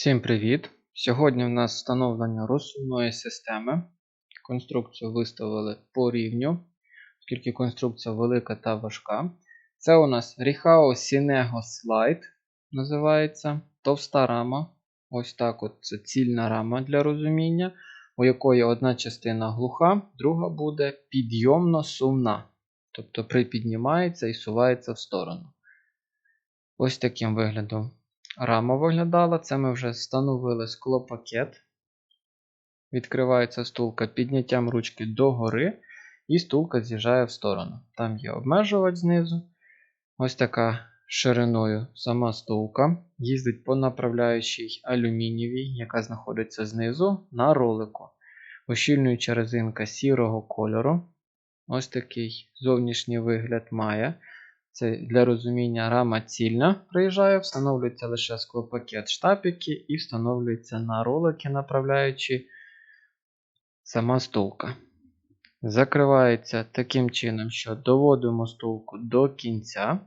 Всім привіт! Сьогодні в нас встановлення розсувної системи. Конструкцію виставили по рівню, оскільки конструкція велика та важка. Це у нас Rihao Sinego Slide називається товста рама. Ось так от це цільна рама для розуміння, у якої одна частина глуха, друга буде підйомно сумна. Тобто припіднімається і сувається в сторону. Ось таким виглядом рама виглядала. Це ми вже встановили склопакет. Відкривається стулка підняттям ручки догори, і стулка з'їжджає в сторону. Там є обмежувач знизу. Ось така шириною сама стулка. Їздить по направляючій алюмінієвій, яка знаходиться знизу, на ролику. Ощільнююча резинка сірого кольору. Ось такий зовнішній вигляд має. Це для розуміння рама цільна приїжджає, встановлюється лише склопакет штапики і встановлюється на ролики, направляючи сама стулка. Закривається таким чином, що доводимо стулку до кінця.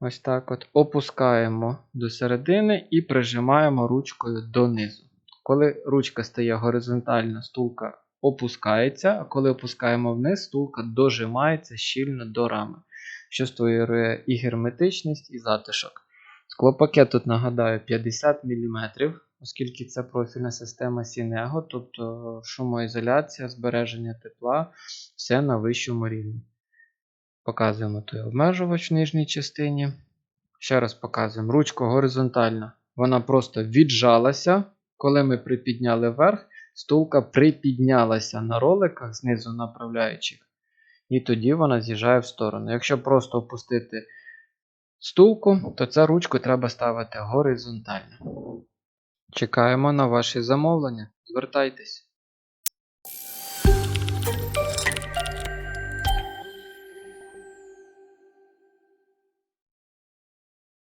Ось так от. Опускаємо до середини і прижимаємо ручкою донизу. Коли ручка стає горизонтально, стулка опускається, а коли опускаємо вниз, стулка дожимається щільно до рами, що створює і герметичність, і затишок. Склопакет тут нагадаю 50 мм, оскільки це профільна система Sinego, тобто шумоізоляція, збереження тепла, все на вищому рівні. Показуємо той обмежувач в нижній частині. Ще раз показуємо ручка горизонтальна. Вона просто віджалася. Коли ми припідняли вверх, стулка припіднялася на роликах знизу направляючих, і тоді вона з'їжджає в сторону. Якщо просто опустити стулку, то цю ручку треба ставити горизонтально. Чекаємо на ваші замовлення. Звертайтесь.